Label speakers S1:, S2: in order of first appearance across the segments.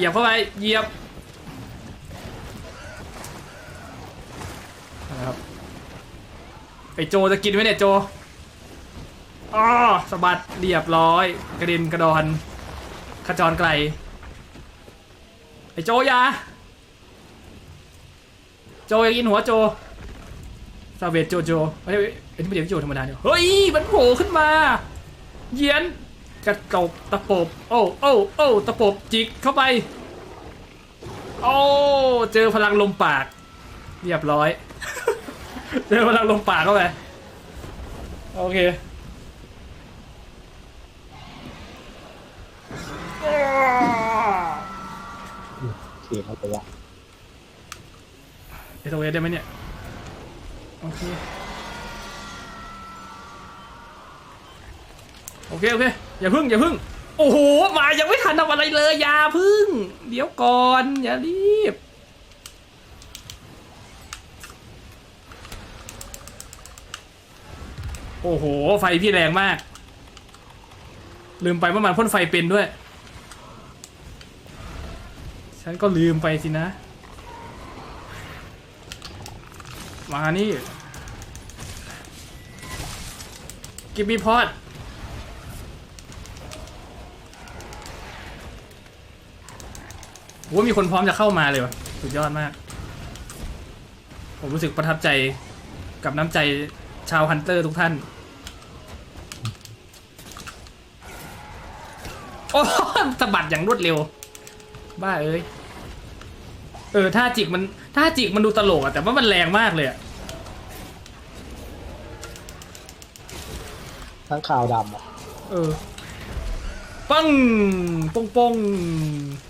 S1: เหยียบเข้าไปเหยียบนะครับไอโจจะกินไหมเนี่ยโจอ๋อสะบัดเรียบร้อย กระด็นกระดอนขจรไกลไอโจอยาโจอยากกินหัวโจซาเวตโจโจเฮ้ยเอ้ยนี่ไม่เดี๋ยวโจธรรมดาเนี่ยเฮ้ยมันโผล่ขึ้นมา เยียน กระตบตะปบโอ้โอ้โอ้ตะปบจิกเข้าไป โอ้เจอพลังลมปาก เรียบร้อย เจอพลังลมปากเข้าไป โอเค
S2: เสียงเขาไปละ
S1: เอโทเอสได้ไหมเนี่ย โอเค โอเคโอเคอย่าพึ่งอย่าพึ่ง โอ้โหมายังไม่ทันทำอะไรเลยอย่าพึ่ง เดี๋ยวก่อนอย่ารีบโอ้โห ไฟพี่แรงมาก ลืมไปว่ามันพ่นไฟเป็นด้วย ฉันก็ลืมไปสินะ มานี่ กิบมีพอด ว่ามีคนพร้อมจะเข้ามาเลยวะสุดยอดมาก ผมรู้สึกประทับใจกับน้ำใจชาวฮันเตอร์ทุกท่าน โอ้สะบัดอย่างรวดเร็ว บ้าเอ้ย เออท่าจิกมันท่าจิกมันดูตลกอะแต่ว่ามันแรงมากเลยอะ
S2: ทั้งข่าวดำอะ
S1: เออปังปงปงส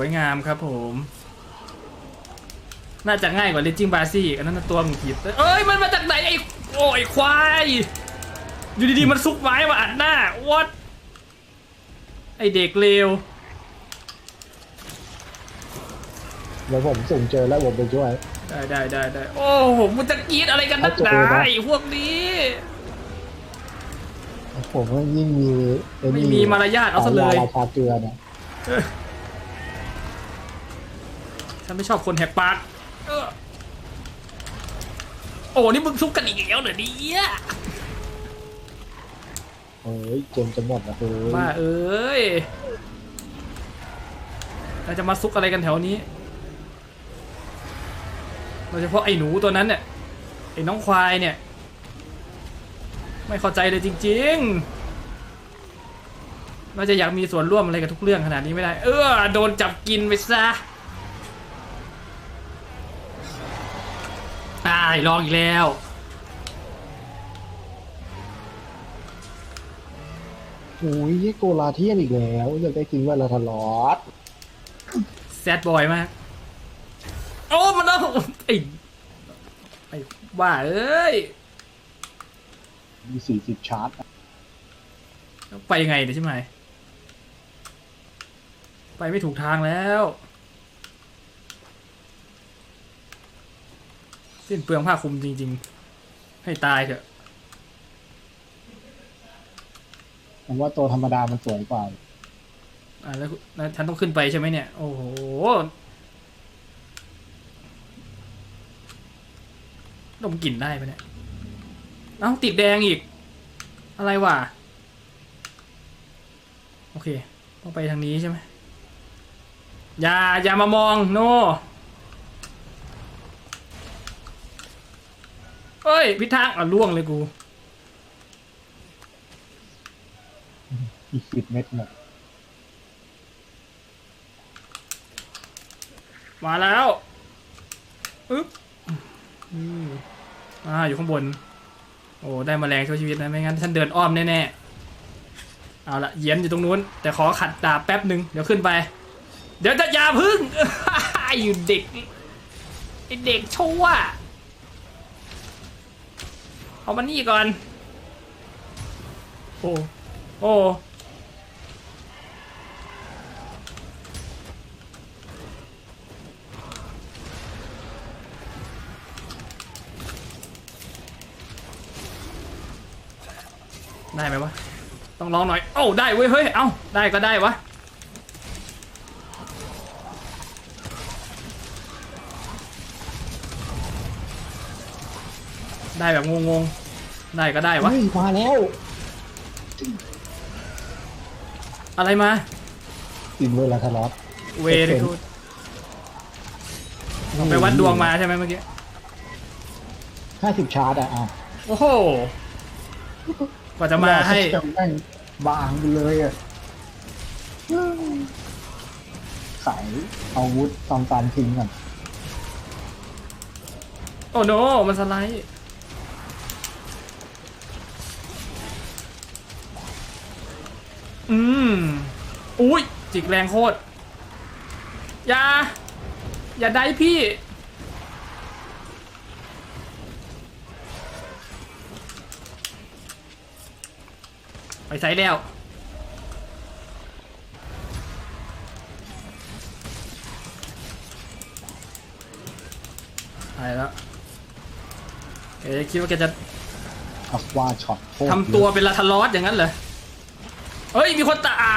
S1: วยงามครับผม น่าจะง่ายกว่าเลจิงบาซี่อันนั้นนะตัวหงุดหงิดเอ้ยมันมาจากไหนไอ้โอ้ยควายอยู่ดีๆมันซุกไม้มาอัดหน้า what ไอเด็กเลว
S2: เดี๋ยวผมสุ่มเจอแล้วผมไปช่วย
S1: ได้ได้ได้ได้โอ้โหมันจะกรีดอะไรกันนักหนา
S2: เอาจบเลยนะ
S1: ไอ้พวกนี้
S2: ผมก็ยิ่งมีอ้
S1: ไม่
S2: นี่
S1: มีมารยาทเอาซะเลย
S2: ราชาเกลือเนี่ย
S1: ฉันไม่ชอบคนแหกปากเออโอ้นี่มึงซุกกันอีกแล้วเหรอเนี่ย
S2: เฮ้ยเจมจะหมดนะเฮ้ย
S1: บ้าเอ้ยเราจะมาซุกอะไรกันแถวนี้โดยเฉพาะไอ้หนูตัวนั้นเนี่ยไอ้น้องควายเนี่ย ไม่เข้าใจเลยจริงๆเราจะอยากมีส่วนร่วมอะไรกับทุกเรื่องขนาดนี้ไม่ได้ เออโดนจับกินไปซะ ลองอีกแล้ว
S2: โอ้ยโกลาเทียนอีกแล้วอยากได้กินว่าลาทลอด
S1: แซดบอยมาก โอ้มันเอาไอ้ไอ้บ้าเอ้ย
S2: มีสี่สิบชาร์จอะ
S1: ไปยังไงเดี๋ยวใช่ไหม ไปไม่ถูกทางแล้ว สิ้นเปลืองผ้าคลุมจริง ๆ ให้ตายเถอะ
S2: ผมว่าตัวธรรมดามันสวยกว่า
S1: อ่าแล้วแล้วฉันต้องขึ้นไปใช่ไหมเนี่ย โอ้โห ดมกลิ่นได้ปะเนี่ย เอ้าติดแดงอีก อะไรวะ โอเคต้องไปทางนี้ใช่ไหมอย่าอย่ามามอง โนเยพิทักษ์อะล่วงเลยกู
S2: อีกสิบเม็ดหมด
S1: มาแล้วอึ๊บอืมอ่าอยู่ข้างบน โอ้ได้มาแรงช่วยชีวิตนะไม่งั้นฉันเดินอ้อมแน่ๆเอาละเหยียนอยู่ตรงนู้น แต่ขอขัดดาบแป๊บหนึ่งเดี๋ยวขึ้นไป เดี๋ยวจะอย่าพึ่งอยู่เด็กไอเด็กชั่ว เอามานี่ก่อน โอ้ โอ้ได้ไหมวะ ต้องลองหน่อยเอ้าได้เว้ย เฮ้ย เอ้า ได้ก็ได้วะ ได้แบบงงๆ ได้ก็ได้วะ
S2: เฮ้ยมาแล้ว
S1: อะไรมา
S2: อินเวอร์ลาทารอส
S1: เวรกูไปวัดดวงมาใช่ไหมเมื่อกี้
S2: ห้าสิบชาร์จอะอะ
S1: โอ้โห กว่าจะมาให้
S2: จำแม่งบางไปเลยอะใส่อาวุธตองการทิ้งก่อน
S1: โอ้โนมันสไลด์ อืมอุ้ยจิกแรงโคตร อย่า อย่าได้พี่ ไปใส่แล้วไปแล้วแกจะคิดว่าแกจะ
S2: อัสวาช็อตโคตร
S1: ทำตัวเป็นลาทารอสอย่างนั้นเหรอ เฮ้ย มีคนตายอ่า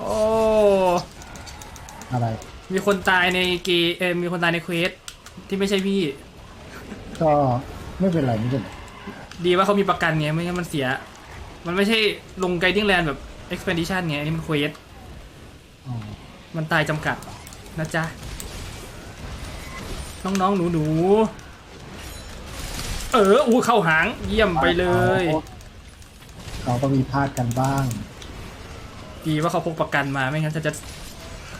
S1: โอ้
S2: อะไร
S1: มีคนตายในเกมเออมีคนตายในเควสที่ไม่ใช่พี่
S2: ก็ไม่เป็นไรไม่เป็นไร
S1: ดีว่าเขามีประกันไงไม่งั้นมันเสีย มันไม่ใช่ลงไกดิ้งแลนด์แบบ expedition ไงอันนี่มันเควส
S2: อ๋อ
S1: มันตายจำกัดนะจ๊ะ น้องๆหนูๆ เอออู้เข้าหางเยี่ยมไปเลย
S2: เราก็มีพลาดกันบ้าง
S1: ดีว่าเขาพกประกันมาไม่งั้นฉันจะ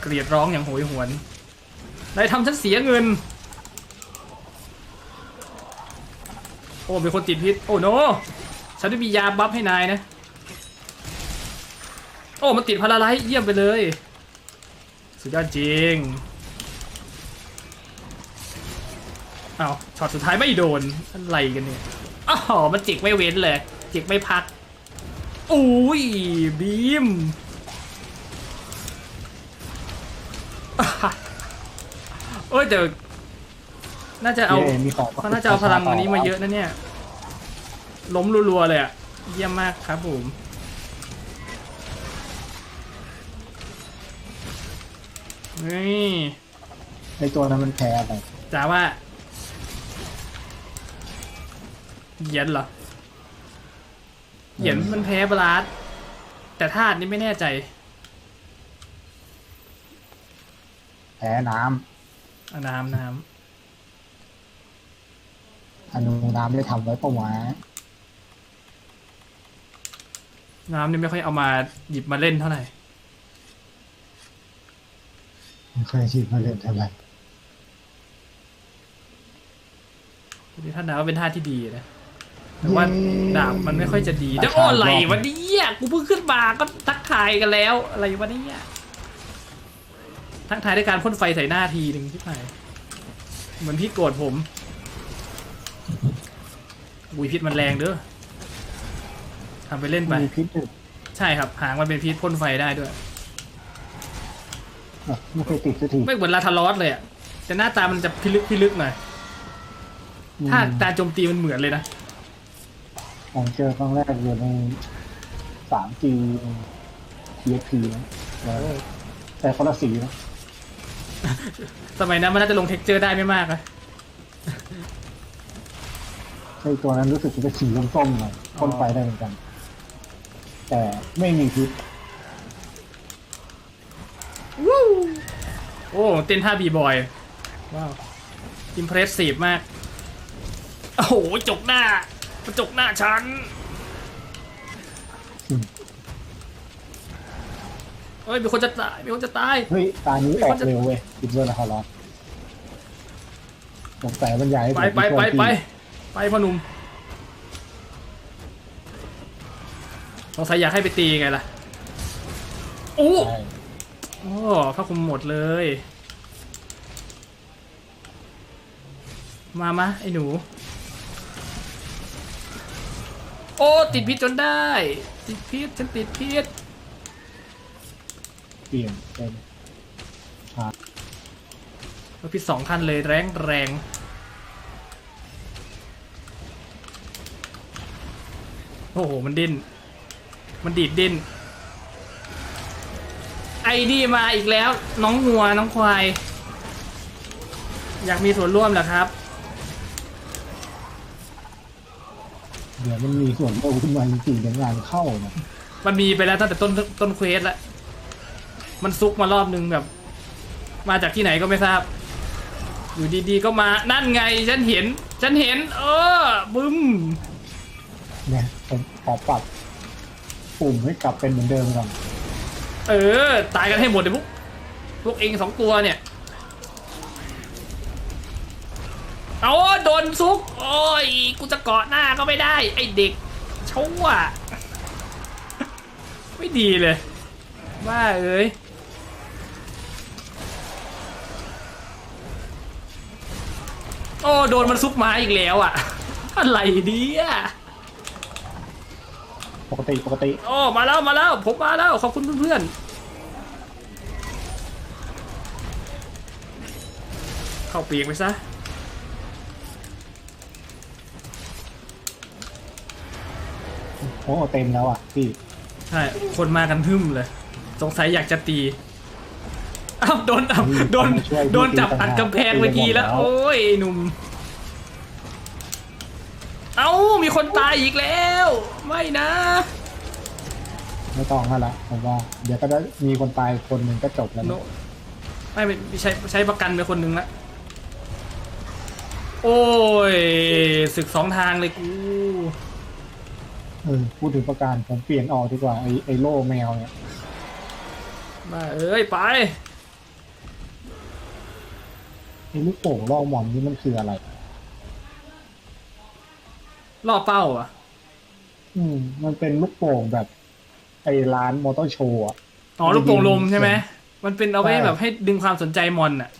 S1: เกลียดร้องอย่างโหยหวนนายทำฉันเสียเงิน โอ้มีคนติดพิษ โอ้โนฉันไม่มียาบัฟให้นายนะ โอ้มันติดพาราไลท์เยี่ยมไปเลย สุดยอดจริงเอาช็อตสุดท้ายไม่โดน อะไรกันเนี่ยอ๋อมันจิกไม่เว้นเลย จิกไม่พัก อุ้ยบีมเอ้ยเดี๋ยวน่าจะเอา
S2: เย้มีของ
S1: เขาน่าจะเอาพลังวันนี้มาเยอะนะเนี่ย ล้มรัวๆเลยอะเยี่ยมมากครับผม นี่
S2: ในตัวนั้นมันแพ้อะไร
S1: จ๋าว่าเหยียนเหรอ เหยียนมันแพ้บลาสแต่ธาตุนี่ไม่แน่ใจ
S2: แพ้น้
S1: อะน้ำน้ำ
S2: อนุน้ำได้ทำไว้ปะวะำ
S1: น้ำนี่ไม่ค่อยเอามาหยิบมาเล่นเท่าไหร่
S2: ไม่เคยชิมมาเล่นเท่าไหร่
S1: ถ้าน้ำเป็นท่าที่ดีนะ แต่ว่าดาบมันไม่ค่อยจะดีแต่โอ้อะไรวะเนี่ยกูเพิ่งขึ้นมาก็ทักทายกันแล้ว อะไรวะเนี่ยทักทายด้วยการพ่นไฟใส่หน้าทีหนึ่งที่ไหนเหมือนพี่โกรธผมอุ้ยพิษมันแรงเด้อทำไปเล่นไป
S2: มีพิษดึก
S1: ใช่ครับหางมันเป็นพิษพ่นไฟได้ด้วย
S2: ไม่เคยติดสักที
S1: ไม่เหมือนลาทารอสเลยอะแต่หน้าตามันจะพิลึกพิลึกหน่อยถ้าตาโจมตีมันเหมือนเลยนะ
S2: ผมเจอครั้งแรกอยู่ในสามจี PSP นะแล้วแต่คนละสีนะ
S1: สมัยนั้นมันน่าจะลงเท็กเจอร์ได้ไม่มากอะ
S2: ไอตัวนั้นรู้สึกจะเป็นสีส้มๆหน่อยพ่นไฟได้เหมือนกัน แต่ไม่มีพิษ
S1: วู้โอ้เต้นท่าบีบอย ว้าว อิมเพรสซีฟมาก โอ้โห จกหน้า มันจกหน้าฉัน
S2: อืม
S1: เฮ้ยมีคนจะตายมีคนจะตาย
S2: เฮ้ยตานี้ออกเร็วเว้ยคิดว่านะฮาร์ลอสสงสัยบรรยายให้
S1: ไป
S2: ผม
S1: ไปไป
S2: พี่
S1: ไปไปพ่อหนุ่มสงสัยอยากให้ไปตีไงล่ะโอ้
S2: ใช่
S1: โอ้ผ้าคลุมหมดเลย มามาไอ้หนู โอ้ติดพิษจนได้ ติดพิษฉันติดพิษ
S2: เปลี่ยนเป็น
S1: เอาพิษสองขั้นเลยแรงแรงโอ้โหมันดิ้นมันดีดดิ้นไอ้นี่มาอีกแล้ว น้องงัวน้องควาย อยากมีส่วนร่วมเหรอครับ
S2: เดี๋ยวมันมีส่วนโตขึ้นมาจริงๆเดี๋ยวงานเข้านะ
S1: มันมีไปแล้วตั้งแต่ต้นต้นเควสแล้วมันซุกมารอบนึงแบบ มาจากที่ไหนก็ไม่ทราบ อยู่ดีๆก็มานั่นไงฉันเห็น ฉันเห็น เออบึ้ม
S2: เนี่ยผมขอปรับปุ่มให้กลับเป็นเหมือนเดิมก่อน
S1: เออ ตายกันให้หมดเลยพวกพวกเองสองตัวเนี่ย เอาโดนซุก โอ้ย กูจะเกาะหน้าก็ไม่ได้ ไอเด็กชั่วไม่ดีเลยว่าเอ้ยโอ้โดนมันซุกไม้อีกแล้วอะ อะไรเนี่ย
S2: ปกติปกติ
S1: โอ้มาแล้วมาแล้วผมมาแล้วขอบคุณเพื่อนๆเข้าปีกไปซะ
S2: โอ้เต็มแล้วอะพี่
S1: ใช่คนมากันทึ่มเลย สงสัยอยากจะตีอ้าวโดนอ้าวโดนโดนจับอัดกำแพงเมื่อกี้แล้ว โอ้ยไอ้หนุ่ม เอ้ามีคนตายอีกแล้ว ไม่นะ
S2: ไม่ต้องนั่นละผมว่า เดี๋ยวก็ได้มีคนตายคนหนึ่งก็จบแล้ว
S1: โน
S2: นะ
S1: ไม่ไม่ใช้ใช้ประกันไปคนหนึ่งละโอ้ยศึกสองทางเลยกู
S2: เออพูดถึงประการผมเปลี่ยนออกดีกว่าไอไอโล่แมวเนี่ย
S1: มาเอ้ยไป
S2: ไอลูกโป่งล่อหมอนนี่มันคืออะไร
S1: ล่อเป้าอะ
S2: อืม มันเป็นลูกโป่งแบบ ไอร้านมอเตอร์โชว์อะ
S1: อ๋อลูกโป่งลมใช่ไหมมันเป็นเอาไว้
S2: ใช่
S1: แบบให้ดึงความสนใจมอนอะ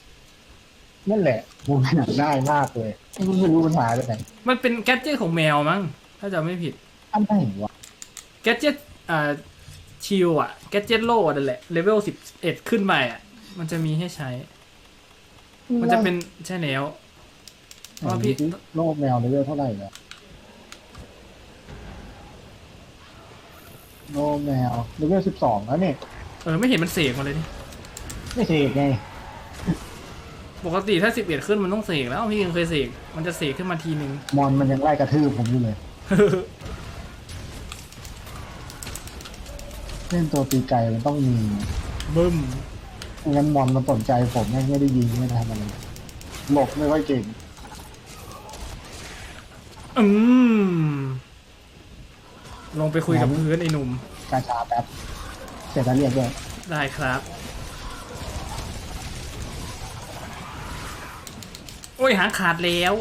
S2: นั่นแหละผมอยากได้มากเลยไม่รู้ปัญหาจากไหน
S1: มันเป็นแกดเจิตของแมวมั้งถ้าจำไม่ผิด
S2: อันไหนวะ
S1: แกดเจิตอ่าชิลอะแกดเจิตโลนั่นแหละเลเวลสิบเอ็ดขึ้นไปอะมันจะมีให้ใช้ มันจะเป็นใช่แล้วเพราะว่าพี่
S2: โลกแมวเลเวลเท่าไหร่แล้วโลกแมวเลเวลสิบสองแล้วเนี่ย
S1: เออไม่เห็นมันเสกมาเลยนี่
S2: ไม่เสกไง
S1: ปกติถ้าสิบเอ็ดขึ้นมันต้องเสกแล้วพี่ยังเคยเสกมันจะเสกขึ้นมาทีนึง
S2: มอนมันยังไล่กระทืบผมอยู่เลย ล่นตัวตีไก่มันต้องมี
S1: บึ้ม
S2: ไม่งั้นมอนมันสนใจผมไม่ไม่ได้ยิงไม่ได้ทำอะไรหลบไม่ค่อยเก่ง
S1: อืมลงไปคุยกับพื้นไอ้หนุ่ม
S2: กาชาแป๊บเสร็จแล้วเรียกด้วย
S1: ได้ครับโอ้ยหางขาดแล้ว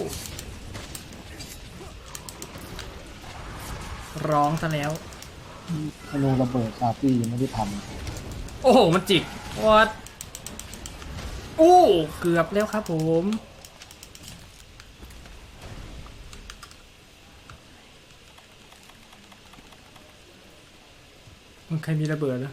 S1: ร้องซะแล้ว
S2: ธนูระเบิดซาฟี่ยังไม่ได้ท
S1: โอ้โห มันจิกวัดอู้เกือบแล้วครับผม มันใครมีระเบิดเหรอ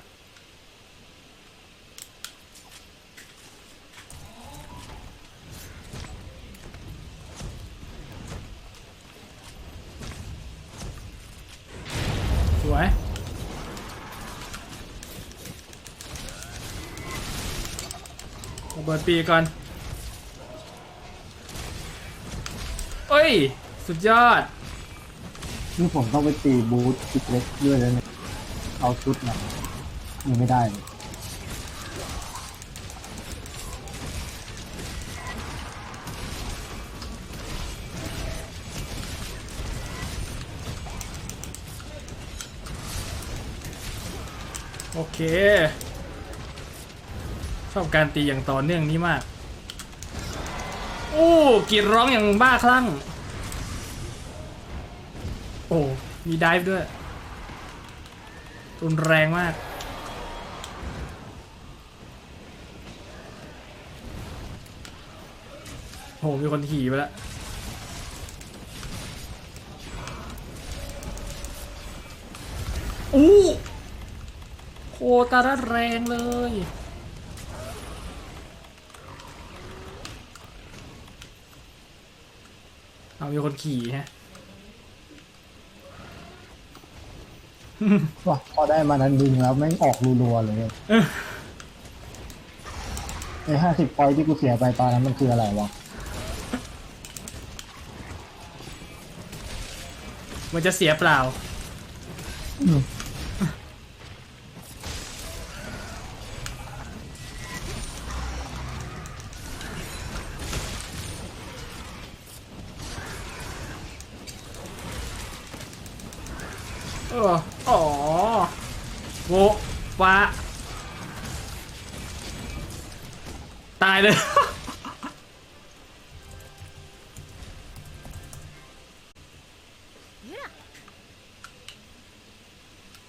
S1: ระเบิดปีกก่อน เอ้ย สุดยอดำ
S2: นี่ผมต้องไปตีบูธอีกเล็กด้วยแล้วเนี่ยเอาชุดมายังไม่ได้เลย
S1: โอเค ชอบการตีอย่างต่อเนื่องนี้มาก โอ้กีดร้องอย่างบ้าคลั่ง โอ้ มีไดฟ์ด้วย รุนแรงมาก โห มีคนขี่ไปแล้วอู้โคตรแรงเลย เอามีคนขี่ฮะ
S2: ว่าพอได้มานั้นดึงแล้วแม่งออกรัวๆเลย
S1: เออ
S2: ไอ้ห้าสิบพอยที่กูเสียไปตอนนั้นมันคืออะไรวะ
S1: มันจะเสียเปล่า